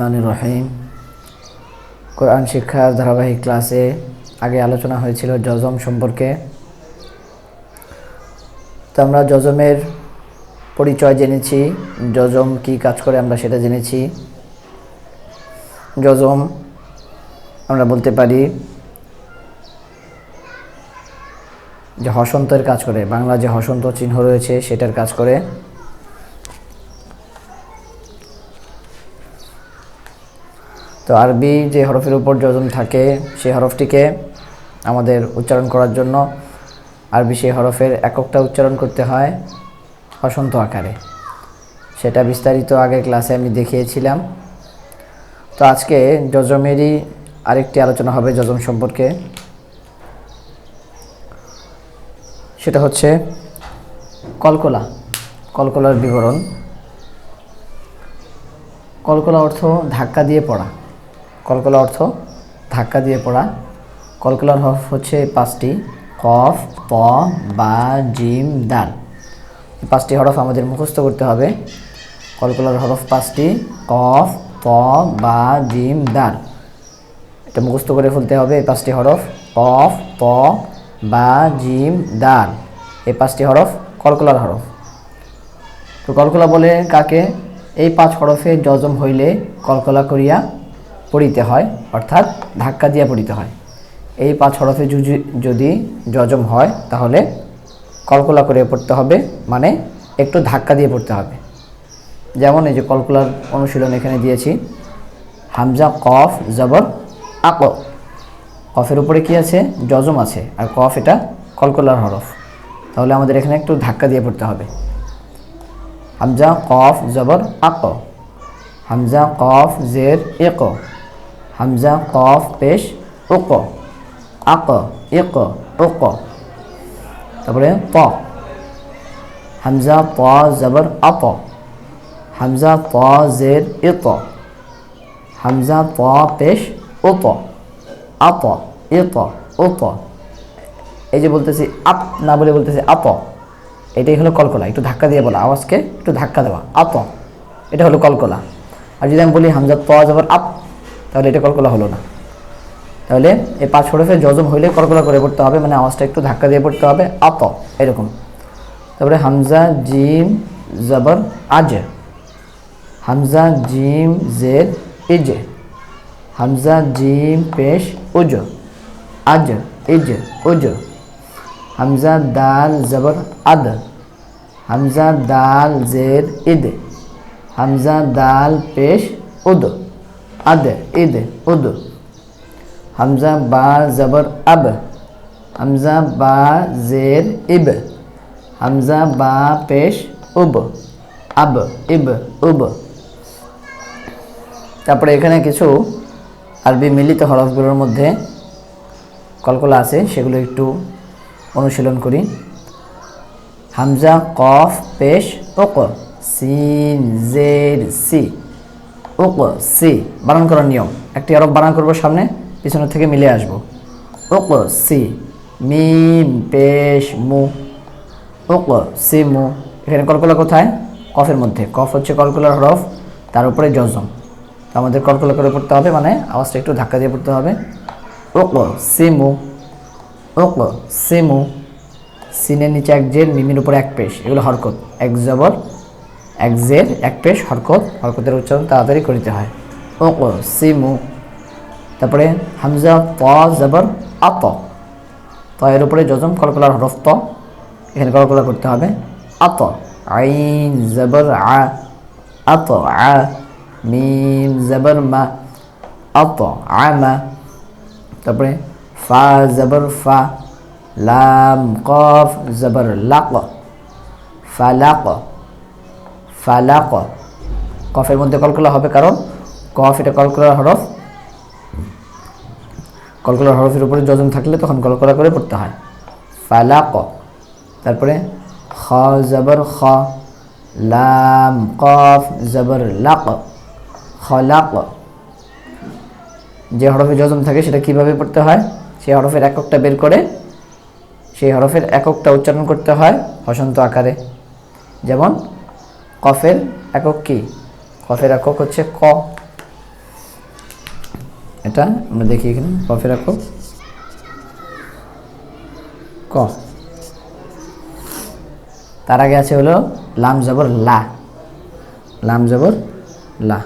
রহিম। কোরআন শিক্ষার ধারাবাহিক ক্লাসে আগে আলোচনা হয়েছিল জজম সম্পর্কে। তো আমরা জজমের পরিচয় জেনেছি জজম কি কাজ করে আমরা সেটা জেনেছি। জজম আমরা বলতে পারি যে হসন্তের কাজ করে বাংলা যে হসন্ত চিহ্ন রয়েছে সেটার কাজ করে। তো আরবি যে হরফের উপর যজন থাকে, সেই হরফটিকে আমাদের উচ্চারণ করার জন্য আরবি সেই হরফের এককটা উচ্চারণ করতে হয় হসন্ত আকারে। সেটা বিস্তারিত আগের ক্লাসে আমি দেখিয়েছিলাম। তো আজকে যজমেরই আরেকটি আলোচনা হবে যজম সম্পর্কে। সেটা হচ্ছে কলকলা, কলকলার বিবরণ। কলকলা অর্থ ধাক্কা দিয়ে পড়া। কলকলা অর্থ ধাক্কা দিয়ে পড়া। কলকলার হরফ হচ্ছে পাঁচটি, কফ, প, বা, জিম, দাল। পাঁচটি হরফ আমাদের মুখস্থ করতে হবে। কলকলার হরফ পাঁচটি, কফ, প, বা, জিম, দাল। এটা মুখস্থ করে ফেলতে হবে এই পাঁচটি হরফ, কফ, প, বা, জিম, দাল। এই পাঁচটি হরফ কলকলার হরফ। তো কলকলা বলে কাকে? এই পাঁচ হরফে যজম হইলে কলকলা করিয়া পড়িতে হয়, অর্থাৎ ধাক্কা দিয়া পড়িতে হয়। এই পাঁচ হরফে যদি যজম হয়, তাহলে কলকলা করে পড়তে হবে মানে একটু ধাক্কা দিয়ে পড়তে হবে। যেমন এই যে কলকলার অনুশীলন এখানে দিয়েছি, হামজা, কফ, জবর, আক। কফের উপরে কি আছে? যজম আছে, আর কফ এটা কলকলার হরফ। তাহলে আমাদের এখানে একটু ধাক্কা দিয়ে পড়তে হবে। হামজা, কফ, জবর, আক। হামজা, কফ, জের, এক। হামজা কফ পেশ উক আক এক উক তারপরে প হামজা প জবর আপ হামজা প জের ইত হামজা প পেশ উপ আপ ইত উপ এই যে বলতেছি আপ না বলে বলতেছি আপ এটাই হলো কলকলা, একটু ধাক্কা দিয়ে বলা, আওয়াজকে একটু ধাক্কা দেওয়া। আপ এটা হলো কলকলা। আর যদি আমি বলি হামজাত পাওয়া যাবার আপ তাহলে এটা কলকলা হলো না। তাহলে এই পাঁচ হরফে যজম হইলে কলকলা করে পড়তে হবে মানে আওয়াজটা একটু ধাক্কা দিয়ে পড়তে হবে আপ এরকম। তারপরে হামজা, জিম, জবর, আজ। হামজা, জিম জেদ ইজ। হামজা, জিম, পেশ, উজ। আজ, ইজ, উজ। হামজা, দাল, জবর, আদ। হামজা, দাল, জের, ইদ। হামজা, দাল, পেশ, উদ। আদ, ইদ, উদ। হামজা, বা, জবর, আব। হামজা, বা, জের, ইব। হামজা, বা, পেশ, উব। আব, ইব, উব। তারপরে এখানে কিছু আরবি মিলিত হরফগুলোর মধ্যে কলকলা আছে, সেগুলো একটু অনুশীলন করি। হামজা, কফ, পেশ ওক সিন, জের, সি। ওক, সি, বানান করার নিয়ম। একটি আরব বানান করব সামনে, পিছনে থেকে মিলে আসব। ওক, সি, মিম, পেশ, মু। ওক, সি, মু। এখানে কলকলা কোথায়? কফের মধ্যে। কফ হচ্ছে কলকলার হরফ, তার উপরে জজম তো আমাদের কলকলা করে পড়তে হবে মানে আওয়াজটা একটু ধাক্কা দিয়ে পড়তে হবে। ওক সিমু ওক সিমু সিনের নিচে এক জের, মিমির উপরে এক পেশ। এগুলো হরকত। এক জবর এক জের, এক পেশ হরকত, হরকতের উচ্চারণ তাড়াতাড়ি করিতে হয়। ওক সিমু তারপরে হামজা প জবর, আত। ত এর উপরে যজম, কলকলার হরফ ত। এখানে কলকলা করতে হবে। আত। আইন, জবর, আ। আত, আ। মিম, জবর, মা। আত আমা তারপরে ফা, জবর, ফা। লাম, কফ, জবর, লাক। ফালাক ফালাক। কফের মধ্যে কলকলা হবে কারণ কফ এটা কলকলার হরফ। কলকলার হরফের উপরে যজন থাকলে তখন কলকলা করে পড়তে হয়। ফালাক। তারপরে খ, জবর, খ, লাম, কফ, জবর, লাক। খলাক। যে হরফে যজম থাকে সেটা কীভাবে পড়তে হয়? সেই হরফের এককটা বের করে সেই হরফের এককটা উচ্চারণ করতে হয় হসন্ত আকারে। যেমন কফের একক কি? কফের একক হচ্ছে ক। এটা আমরা দেখি এখানে, কফের একক। ক। তার আগে আছে হলো লাম জবর লা। লাম জবর লা।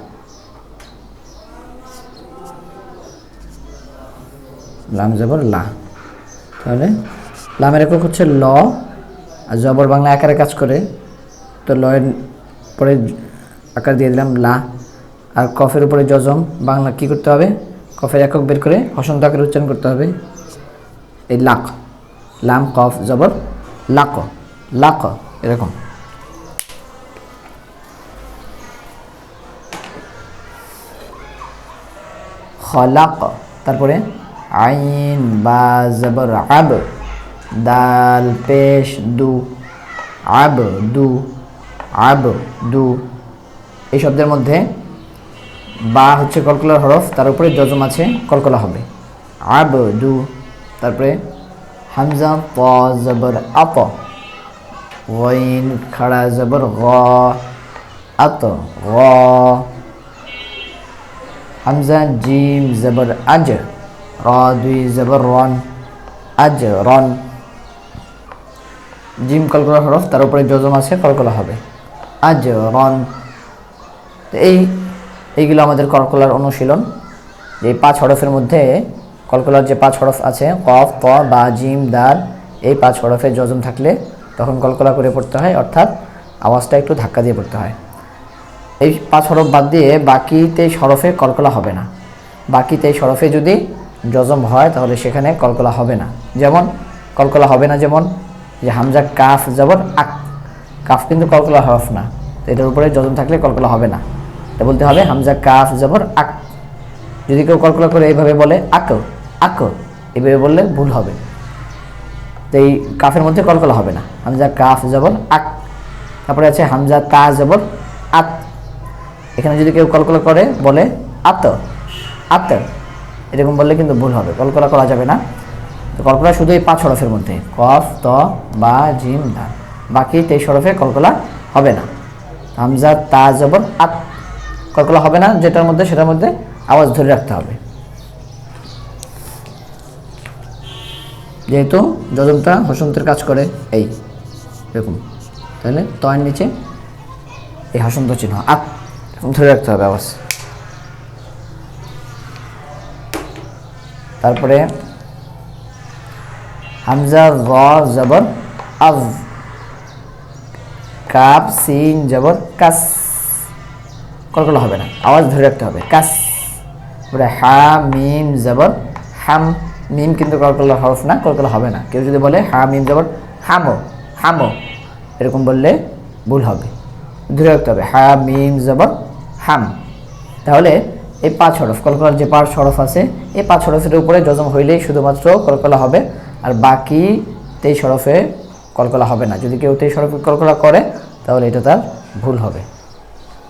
লাম জবর লা। তাহলে লামের একক হচ্ছে ল। আর জবর বাংলা আকারে কাজ করে। তো লয়ের পরে আকার দিয়ে দিলাম, লা। আর কফের উপরে যজম, বাংলা কি করতে হবে? কফের একক বের করে হসন্ত আকারে উচ্চারণ করতে হবে। এই লাখ লাম, কফ, জবর, লাক লাক, এরকম। খলাক, তারপরে আইন বা জবর, আব, দাল, পেশ, দু, আব, দু। আব, দু, এই শব্দের মধ্যে বা হচ্ছে কলকলার হরফ, তার উপরে যজম আছে, কলকলা হবে। আব, দু, তারপরে হামজা, প, জবর, আপ, ওয়াইন, খাড়া, জবর, গ, আত, গ, হামজা, জিম, জবর, আজ, র, দুই, জবর, রন, আজ, রন। জিম কলকলা হরফ, তার উপরে যজম আছে, কলকলা হবে। আজ রন তো এই, এইগুলো আমাদের কলকলার অনুশীলন। যে এই পাঁচ হরফের মধ্যে কলকলার যে পাঁচ হরফ আছে, কফ প বা, জিম, দার, এই পাঁচ হরফে যজম থাকলে তখন কলকলা করে পড়তে হয়, অর্থাৎ আওয়াজটা একটু ধাক্কা দিয়ে পড়তে হয়। এই পাঁচ হরফ বাদ দিয়ে বাকিতে হরফে কলকলা হবে না। বাকিতে হরফে যদি যজম হয়, তাহলে সেখানে কলকলা হবে না। যেমন, কলকলা হবে না যেমন, যে হামজা, কাফ, জবর, আক কাফ কিন্তু কলকলা হরফ না। তো এটার উপরে যজম থাকলে কলকলা হবে না। তা বলতে হবে হামজা, কাফ, জবর, আক। যদি কেউ কলকলা করে এইভাবে বলে, আক আক, এইভাবে বললে ভুল হবে। তো এই কাফের মধ্যে কলকলা হবে না। হামজা, কাফ, জবর, আক। তারপরে আছে হামজা, তা, জবর, আত। এখানে যদি কেউ কলকলা করে, বলে আত আত। এরকম বললে কিন্তু ভুল হবে। কলকলা করা যাবে না। তো কলকলা শুধু এই পাঁচ হরফের মধ্যে। কফ, ত, বা, জিম, দা। বাকি তেইশ হরফে কলকলা হবে না। হামজা, তা জবর আত কলকলা হবে না, যেটার মধ্যে, সেটার মধ্যে আওয়াজ ধরে রাখতে হবে। যেহেতু যজমটা হসন্তের কাজ করে, এই এরকম তাহলে তয়ের নিচে এই হসন্ত চিহ্ন এরকম ধরে রাখতে হবে আওয়াজ। তারপরে হামজা র জবর আভ কাপ, সিন জবর কাস। কলকলা হবে না, আওয়াজ ধরে রাখতে হবে, কাস। তারপরে হা, মিম জবর হাম। মিম কিন্তু কলকলা হরফ না, কলকলা হবে না। কেউ যদি বলে হা, মিম জবর হামো হামো, এরকম বললে ভুল হবে। ধরে রাখতে হবে, হা, মিম জবর হাম। তাহলে এই পাঁচ হরফ, কলকলার যে পাঁচ হরফ আছে, এই পাঁচ হরফের উপরে যজম হইলেই শুধুমাত্র কলকলা হবে। আর বাকি তেইশ হরফে কলকলা হবে না। যদি কেউ তেইশ হরফের কলকলা করে তাহলে এটা তার ভুল হবে।